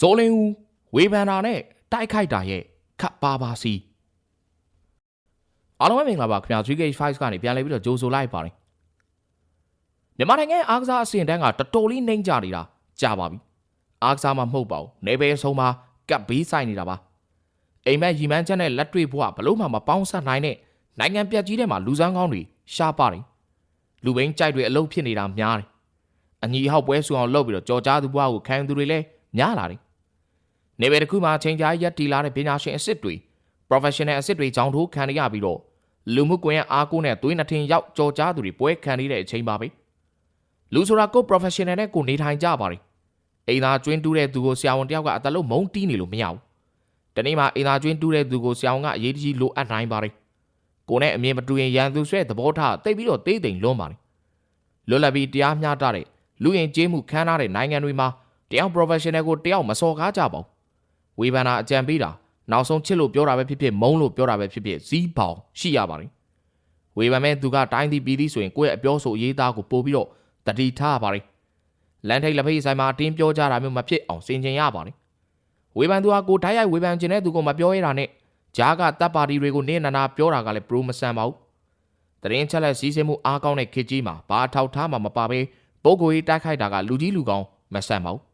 ဇိုလင်းဦးဝေဖန်တာနဲ့တိုက်ခိုက်တာရဲ့ခပ်ပါပါစီအားလုံးပဲမင်္ဂလာပါခင်ဗျာ 3K5 ကနေပြန်လည်ပြီးတော့ကြိုဆိုလိုက်ပါတယ်မြန်မာနိုင်ငံအားကစားအဆင့်တန်းကတော်တော်လေးနှိမ့်ကြနေတာကြာပါပြီအားကစားမှမဟုတ်ပါဘူးနေပဲအဆုံးမှာကပ်ဘေးဆိုင်နေတာပါအိမ်မက်ရီမန်းချက်နဲ့လက်တွေ့ဘဝဘလို့မှမပေါင်းဆက်နိုင်တဲ့နိုင်ငံပြတ်ကြီးထဲမှာလူစမ်းကောင်းတွေရှားပါတယ်လူဘင်းကြိုက်တွေအလုပ်ဖြစ်နေတာများတယ်အညီအဟောက်ပွဲဆူအောင်လုပ်ပြီးတော့ကြော်ကြားသူဘဝကိုခံယူသူတွေလည်းများလာတယ် နေပယ်တစ်ခုမှာချိန်ကြာရက်တီလာတဲ့ပညာရှင်အစ်စ်တွေ professional အစ်စ်တွေကြောင်းထိုးခံရပြီးတော့လူမှုကွန်ရက်အားကိုးနဲ့သွေးနှထင်ရောက်ကြော်ကြားသူတွေပွဲခံနေတဲ့အချိန်ပါပဲလူဆိုတာကို professional နဲ့ကိုနေထိုင်ကြပါလိအိမ်သာကျွင်းတူးတဲ့သူကိုဆရာဝန်တယောက်ကအတလုံးမုန်းတီးနေလို့မရဘူးတနေ့မှအိမ်သာကျွင်းတူးတဲ့သူကိုဆရာဝန်ကအရေးတကြီးလိုအပ်နိုင်ပါလိကိုနဲ့အမြင်မတူရင်ရန်သူဆွဲသဘောထားတိတ်ပြီးတော့တေးတိမ်လွန်းပါလိလွတ်လပ်ပြီးတရားမျှတတဲ့လူရင်ကျေးမှုခမ်းနားတဲ့နိုင်ငံတွေမှာတယောက် professional ကိုတယောက်မစော်ကားကြပါဘူး ဝေဖန်တာအကြံပေးတာနောက်ဆုံးချစ်လို့ပြောတာပဲဖြစ်ဖြစ်မုန်းလို့ပြောတာပဲဖြစ်ဖြစ်ဇီးပေါင်ရှိရပါတယ်ဝေဖန်မဲ့သူကတိုင်းသည်ပြည်သည်ဆိုရင်ကိုယ့်ရဲ့အပြောဆိုအရေးသားကိုပို့ပြီးတော့တတိထားရပါတယ်လန်ထိတ်လက်ဖိတ်ဆိုင်မှာအတင်းပြောကြတာမျိုးမဖြစ်အောင်စင်ကြင်ရပါတယ်ဝေဖန်သူဟာကိုတိုက်ရိုက်ဝေဖန်ခြင်းတဲ့သူကိုမပြောရတာနဲ့ဂျားကတပ်ပါတီတွေကိုနေနာနာပြောတာကလည်းပရိုမဆန်ပါဘူးတရင်ချက်လက်စီးဆင်းမှုအားကောင်းတဲ့ခေတ်ကြီးမှာဘာထောက်ထားမှမပါဘဲပုဂ္ဂိုလ်ရေးတိုက်ခိုက်တာကလူကြီးလူကောင်းမဆန်ပါဘူး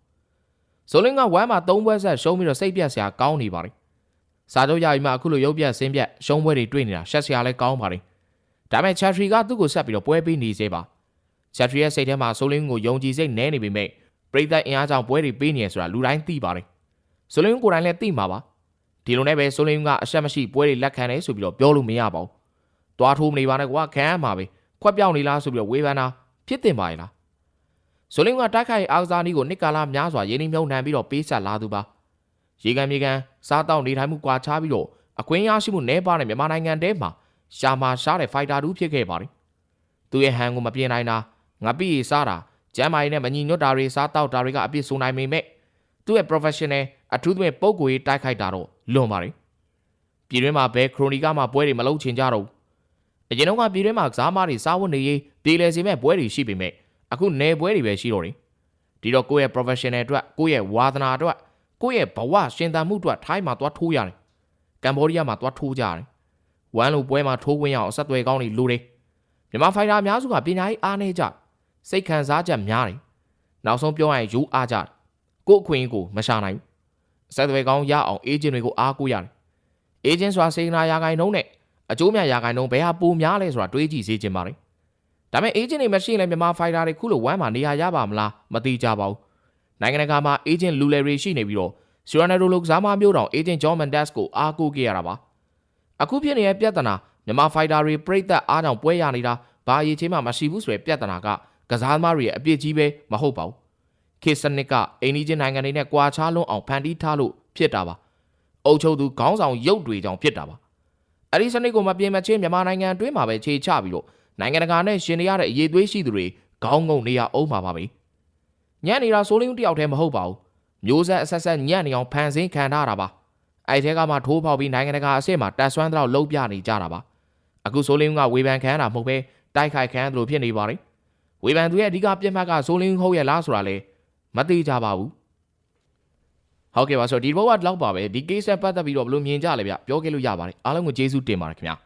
ဆိုလင်းကဝမ်းမှာ၃ဘွဲဆက်ရှုံးပြီးတော့စိတ်ပြက်စရာကောင်းနေပါတယ်။စာချုပ်ရပြီးမှအခုလိုရုပ်ပြက်ဆင်းပြက်ရှုံးပွဲတွေတွေ့နေတာရှက်စရာလည်းကောင်းပါတယ်။ဒါပေမဲ့ချက်ထရီကသူ့ကိုဆက်ပြီးတော့ပွဲပေးနေစေပါ။ချက်ထရီရဲ့စိတ်ထဲမှာဆိုလင်းကိုယုံကြည်စိတ်နဲနေပေမဲ့ပရိသတ်အင်အားကြောင့်ပွဲတွေပေးနေရဆိုတာလူတိုင်းသိပါတယ်။ဆိုလင်းကိုယ်တိုင်လည်းသိမှာပါ။ဒီလိုနဲ့ပဲဆိုလင်းကအဆက်မရှိပွဲတွေလက်ခံတယ်ဆိုပြီးတော့ပြောလို့မရပါဘူး။တွားထိုးမနေပါနဲ့ကွာခံရမှာပဲ။ခွက်ပြောင်းနေလားဆိုပြီးတော့ဝေဖန်တာဖြစ်တင်ပါရဲ့လား။ ဇိုလင်းကတိုက်ခိုက်အားကစားနည်းကိုနှစ်ကာလများစွာရင်းနှီးမြှုပ်နှံပြီးတော့ပေးဆက်လာသူပါရေကန်မြေကန်စားတောက်နေထိုင်မှုကွာခြားပြီးတော့အကွင်းရရှိမှုနည်းပါးတဲ့မြန်မာနိုင်ငံထဲမှာရှာမာရှားတဲ့ဖိုက်တာတူဖြစ်ခဲ့ပါတယ်သူရဲ့ဟန်ကိုမပြင်နိုင်တာငါပြည့်စားတာကျမ်းမာရေးနဲ့မညီညွတ်တာတွေစားတောက်တာတွေကအပြစ်ဆိုနိုင်ပေမဲ့သူ့ရဲ့ professional အထူးသဖြင့်ပုံကိုယ်ရေးတိုက်ခိုက်တာတော့လွန်ပါတယ်ပြည်တွင်းမှာဘယ်ခရိုနီကမှပွဲတွေမလုပ်ချင်ကြတော့ဘူးအရင်တော့ကပြည်တွင်းမှာကစားမတွေစားဝတ်နေရေးဒေးလေစီမဲ့ပွဲတွေရှိပေမဲ့ အခုနေပွဲတွေပဲရှိတော့တယ်ဒီတော့ကိုယ့်ရဲ့ professional အတွက်ကိုယ့်ရဲ့ဝါသနာအတွက်ကိုယ့်ရဲ့ဘဝရှင်သန်မှုအတွက်ထိုင်းမှာသွားထိုးရတယ်ကမ်ဘောဒီးယားမှာသွားထိုးကြရတယ်ဝမ်လိုပွဲမှာထိုးခွင့်ရအောင်အဆက်အသွယ်ကောင်းတွေလိုတယ်မြန်မာဖိုင်တာအများစုကပညာရေးအားနည်းကြစိတ်ခံစားချက်များတယ်နောက်ဆုံးပြောရရင်ယူအားကြတယ်ကိုယ့်အခွင့်အရေးကိုမရှာနိုင်ဘူးအဆက်အသွယ်ကောင်းရအောင်အေဂျင့်တွေကိုအားကိုးရတယ်အေဂျင့်ဆိုတာစေတနာရာဂိုင်နှုံးနဲ့အကျိုးမြတ်ရာဂိုင်နှုံးဘယ်ဟာပိုများလဲဆိုတာတွေးကြည့်စေချင်ပါတယ် ဒါပေမဲ့ agent တွေမရှိရင်လည်းမြန်မာ fighter တွေခုလိုဝမ်းမှာနေရာရပါမလားမသိကြပါဘူးနိုင်ငံတကာမှာ agent လူလယ်တွေရှိနေပြီးတော့ Serrano လိုကစားမမျိုးတောင် agent John Mendes ကိုအားကိုးခဲ့ရတာပါအခုဖြစ်နေတဲ့ပြဿနာမြန်မာ fighter တွေပြိတ်သက်အားကြောင့်ပွဲရနေတာဘာအရေးချင်းမှမရှိဘူးဆိုတဲ့ပြဿနာကကစားသမားတွေရဲ့အပြစ်ကြီးပဲမဟုတ်ပါဘူးခေတ်စနစ်ကအိန္ဒိချင်းနိုင်ငံတွေနဲ့ကွာခြားလွန်းအောင်ဖန်တီးထားလို့ဖြစ်တာပါအုပ်ချုပ်သူခေါင်းဆောင်ရုပ်တွေကြောင့်ဖြစ်တာပါအဲ့ဒီစနစ်ကိုမပြင်မချင်းမြန်မာနိုင်ငံအတွင်းမှာပဲခြေချပြီးတော့ နိုင်ငံတကာနဲ့ရှင်နေရတဲ့အရေးသွေးရှိသူတွေခေါင်းငုံနေရအောင်ပါပါပဲညံ့နေတာဆိုလင်းတယောက်တည်းမဟုတ်ပါဘူးမျိုးဆက်အဆက်ဆက်ညံ့နေအောင်ဖန်ဆင်းခံထားတာပါအဲ့ထဲကမှထိုးပေါက်ပြီးနိုင်ငံတကာအဆင့်မှာတက်ဆွမ်းတော့လှုပ်ပြနေကြတာပါအခုဆိုလင်းကဝေဖန်ခံရတာမဟုတ်ပဲတိုက်ခိုက်ခံရတယ်လို့ဖြစ်နေပါလေဝေဖန်သူရဲ့အဓိကပြစ်မှတ်ကဆိုလင်းဟုတ်ရဲ့လားဆိုတာလေမသိကြပါဘူးဟုတ်ကဲ့ပါဆိုတော့ဒီဘောကလောက်ပါပဲဒီ case နဲ့ပတ်သက်ပြီးတော့ဘယ်လိုမြင်ကြလဲဗျပြောခဲ့လို့ရပါတယ်အားလုံးကိုကျေးဇူးတင်ပါတယ်ခင်ဗျာ